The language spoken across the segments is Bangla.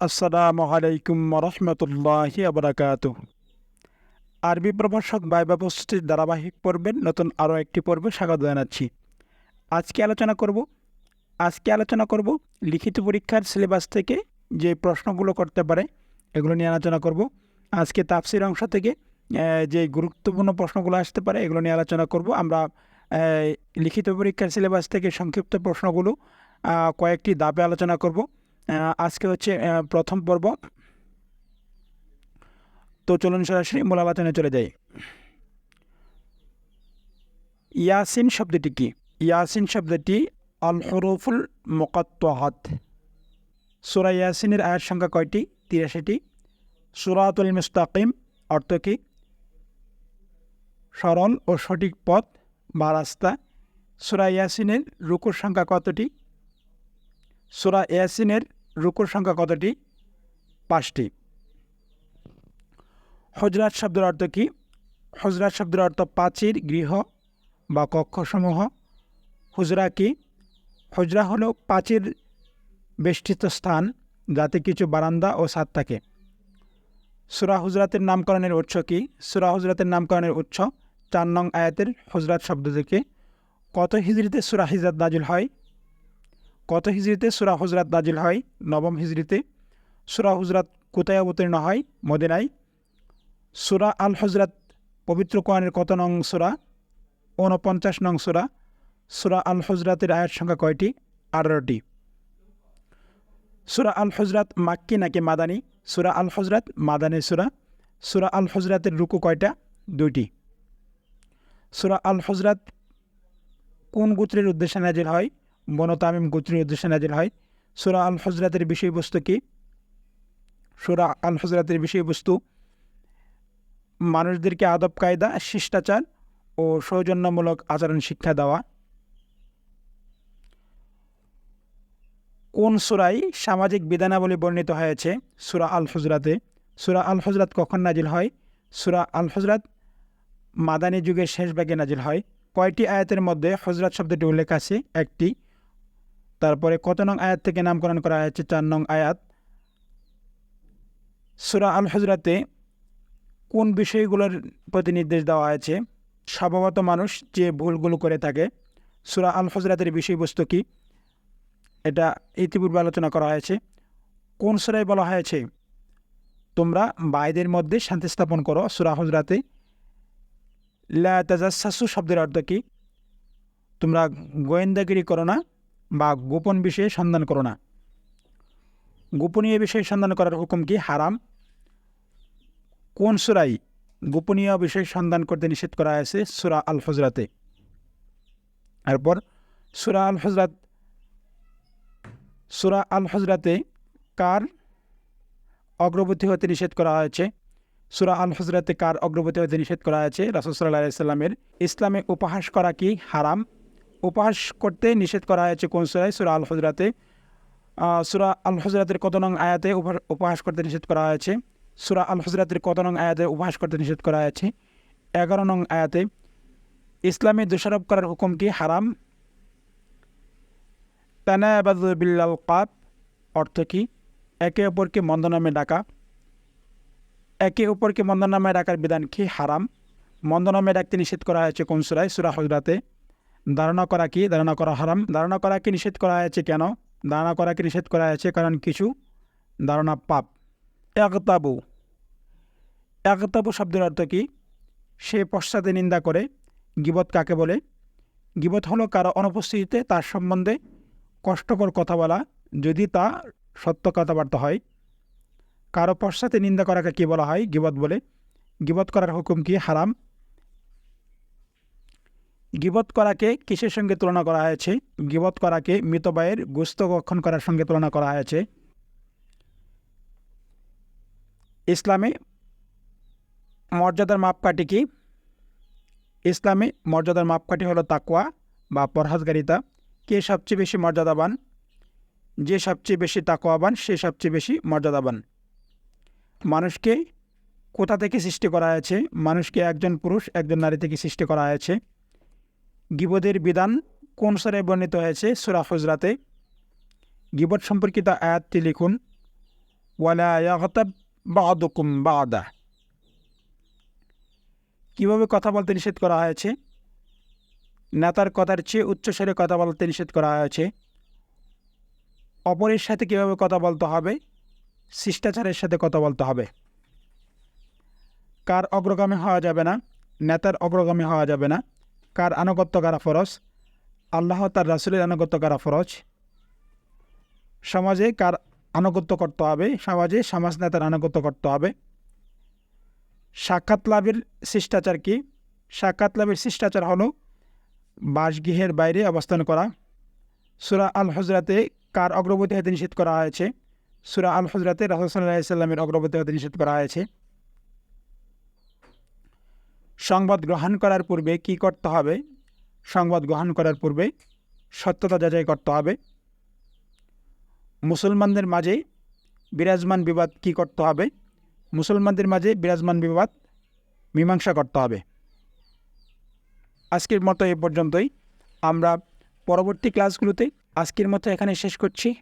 আসসালামু আলাইকুম রহমতুল্লাহি আবরাকাত আরবি প্রভাষক বাইবা পোস্টের ধারাবাহিক পর্বের নতুন আরও একটি পর্বে স্বাগত জানাচ্ছি। আজকে আলোচনা করব, আজকে আলোচনা করব লিখিত পরীক্ষার সিলেবাস থেকে যে প্রশ্নগুলো করতে পারে এগুলো নিয়ে আলোচনা করব। আজকে তাফসির অংশ থেকে যে গুরুত্বপূর্ণ প্রশ্নগুলো আসতে পারে এগুলো নিয়ে আলোচনা করব। আমরা লিখিত পরীক্ষার সিলেবাস থেকে সংক্ষিপ্ত প্রশ্নগুলো কয়েকটি ধাপে আলোচনা করব। আজকে হচ্ছে প্রথম পর্ব। তো চলুন সরাসরি মূল আলোচনায় চলে যাই। ইয়াসিন শব্দটি কি? ইয়াসিন শব্দটি আল হরফুল মোকাত্তাহাত। সুরা ইয়াসিনের আয়ের সংখ্যা কয়টি? তিরাশিটি। সুরাতুল মুস্তাকিম অর্থ কি? সরল ও সঠিক পথ বা রাস্তা। সুরা ইয়াসিনের রুকুর সংখ্যা কতটি? সুরা ইয়াসিনের রুকুর সংখ্যা কতটি? পাঁচটি। হজরাত শব্দের অর্থ কি? হজরাত শব্দের অর্থ প্রাচীর, গৃহ বা কক্ষসমূহ। হুজরা কি? হজরা হলো প্রাচীর বেষ্টিত স্থান যাতে কিছু বারান্দা ও ছাদ থাকে। সুরা হুজরাতের নামকরণের উৎস কি? সুরা হুজরাতের নামকরণের উৎস চার নং আয়াতের হজরাত শব্দ থেকে কত হিজড়িতে সুরা হিজরাত নাজিল হয়? কত হিজড়িতে সুরা হুজরাত নাজিল হয়? নবম হিজড়িতে সুরা হুজরাত কোথায় অবতীর্ণ হয়? মদিনায়। সুরা আল হজরত পবিত্র কোরআনের কত নং সুরা? ঊনপঞ্চাশ নং সুরা। সুরা আল হজরাতের আয়ের সংখ্যা কয়টি? আঠারোটি। সুরা আল হজরত মাক্কি নাকি মাদানি? সুরা আল হজরত মাদানি সুরা। সুরা আল হজরাতের রুকু কয়টা? দুইটি। সুরা আল হজরত কোন গোত্রের উদ্দেশ্যে নাজিল হয়? বন তামিম গোত্রের উদ্দেশ্যে নাজিল হয়। সুরা আল হজরাতের বিষয়বস্তু কি? সুরা আল হজরাতের বিষয়বস্তু, মানুষদেরকে আদব কায়দা, শিষ্টাচার ও সৌজন্যমূলক আচরণ শিক্ষা দেওয়া। কোন সুরাই সামাজিক বিধানাবলী বর্ণিত হয়েছে? সুরা আল হজরাতে সুরা আল হজরাত কখন নাজিল হয়? সুরা আল হজরাত মাদানী যুগের শেষ ভাগে নাজিল হয়। কয়টি আয়াতের মধ্যে হজরত শব্দটি উল্লেখ আছে? একটি তারপরে কত নং আয়াত থেকে নামকরণ করা হয়েছে? চার নং আয়াত। সুরা আল হজরাতে কোন বিষয়গুলোর প্রতি নির্দেশ দেওয়া হয়েছে? স্বভাবত মানুষ যে ভুলগুলো করে থাকে, সুরা আল হজরাতের বিষয়বস্তু কি? এটা ইতিপূর্বে আলোচনা করা হয়েছে। কোন সুরায় বলা হয়েছে? তোমরা বাইদের মধ্যে শান্তি স্থাপন করো সুরা হজরাতে। লা শব্দের অর্থ কি? তোমরা গোয়েন্দাগিরি করো না বা গোপন বিষয়ে সন্ধান করো না। গোপনীয় বিষয়ে সন্ধান করার হুকুম কি? হারাম। কোন সুরাই গোপনীয় বিষয়ে সন্ধান করতে নিষেধ করা হয়েছে? সুরা আল হজরাতে এরপর সুরা আল হজরাত সুরা আল হজরাতে কার অগ্রবর্তী হতে নিষেধ করা হয়েছে? সুরা আল হজরাতে কার অগ্রবর্তী হতে নিষেধ করা হয়েছে? রাসুসাল্লাহ সাল্লামের ইসলামে উপহাস করা কি হারাম? উপহাস করতে নিষেধ করা হয়েছে কোন সুরায়? সুরা আল হজরাতে সুরা আল হজরাতের কত নং আয়াতে উপহাস- করতে নিষেধ করা হয়েছে? সুরা আল হজরাতের কত নং আয়াতে উপহাস করতে নিষেধ করা হয়েছে? এগারো নং আয়াতে, ইসলামে দোষারোপ করার হুকুম কি হারাম? তানাবাদুবিল্লাল কাপ অর্থ কি? একে অপরকে মন্দ নামে ডাকা। একে অপরকে মন্দ নামে ডাকার বিধান কি হারাম? মন্দ নামে ডাকতে নিষেধ করা হয়েছে কোন সুরায়? সুরা হজরাতে ধারণা করা কি? ধারণা করা হারাম। ধারণা করাকে নিষেধ করা হয়েছে কেন? ধারণা করাকে নিষেধ করা হয়েছে কারণ কিছু? ধারণা পাপ। একতাবু একতাবু শব্দের অর্থ কি? সে পশ্চাতে নিন্দা করে। গিবত কাকে বলে? গিবত হলো কারও অনুপস্থিতিতে তার সম্বন্ধে কষ্টকর কথা বলা। যদি তা সত্য কথাবার্তা হয়, কারও পশ্চাতে নিন্দা করাকে কী বলা হয়? গিবত বলে। গিবত করার হুকুম কি? হারাম। গিবত করাকে কিসের সঙ্গে তুলনা করা হয়েছে? গিবত করাকে মৃতবায়ের গুস্ত গক্ষণ করার সঙ্গে তুলনা করা হয়েছে। ইসলামে মর্যাদার মাপকাঠি কি? ইসলামে মর্যাদার মাপকাঠি হলো তাকওয়া বা পরহাজগারিতা। কে সবচেয়ে বেশি মর্যাদাবান? যে সবচেয়ে বেশি তাকওয়াবান, সে সবচেয়ে বেশি মর্যাদাবান। মানুষকে কোথা থেকে সৃষ্টি করা হয়েছে? মানুষকে একজন পুরুষ, একজন নারী থেকে সৃষ্টি করা হয়েছে। গিবদের বিধান কোন সরে বর্ণিত হয়েছে সুরা হজরাতে গিবত সম্পর্কিত আয়াতটি লিখুন বাদা কীভাবে কথা বলতে নিষেধ করা হয়েছে? নেতার কথার চেয়ে উচ্চস্বরে কথা বলতে নিষেধ করা হয়েছে। অপরের সাথে কীভাবে কথা বলতে হবে? শিষ্টাচারের সাথে কথা বলতে হবে। কার অগ্রগামী হওয়া যাবে না? নেতার অগ্রগামী হওয়া যাবে না। কার আনুগত্য করা ফরজ? আল্লাহ তার রাসুলের আনুগত্য করা ফরজ? সমাজে কার আনুগত্য করতে হবে? সমাজে সমাজ নেতার আনুগত্য করতে হবে। সাক্ষাৎ লাভের শিষ্টাচার কি? সাক্ষাৎ লাভের শিষ্টাচার হলো বাসগৃহের বাইরে অবস্থান করা। সুরা আল হজরাতে কার অগ্রগতি হতে নিষেধ করা হয়েছে? সুরা আল হজরাতে রাহুল সাল্লাহ সাল্লামের অগ্রগতি হতে নিষেধ করা হয়েছে। সংবাদ গ্রহণ করার পূর্বে কি করতে হবে? সংবাদ গ্রহণ করার পূর্বে সত্যতা যাচাই করতে হবে। মুসলমানদের মাঝে বিরাজমান বিবাদ কি করতে হবে? মুসলমানদের মাঝে বিরাজমান বিবাদ মীমাংসা করতে হবে। আজকের মতো এ পর্যন্তই। আমরা পরবর্তী ক্লাসগুলোতে আজকের মতো এখানে শেষ করছি।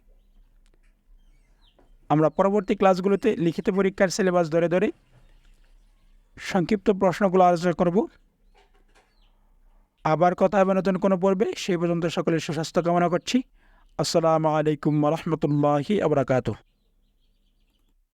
আমরা পরবর্তী ক্লাসগুলোতে লিখিত পরীক্ষার সিলেবাস ধরে ধরে সংক্ষিপ্ত প্রশ্নগুলো আলোচনা করব। আবার কথা হবে নতুন কোনো পর্বে, সেই পর্যন্ত সকলের সুস্বাস্থ্য কামনা করছি। আসসালামু আলাইকুম রহমতুল্লাহি আবরাকাতু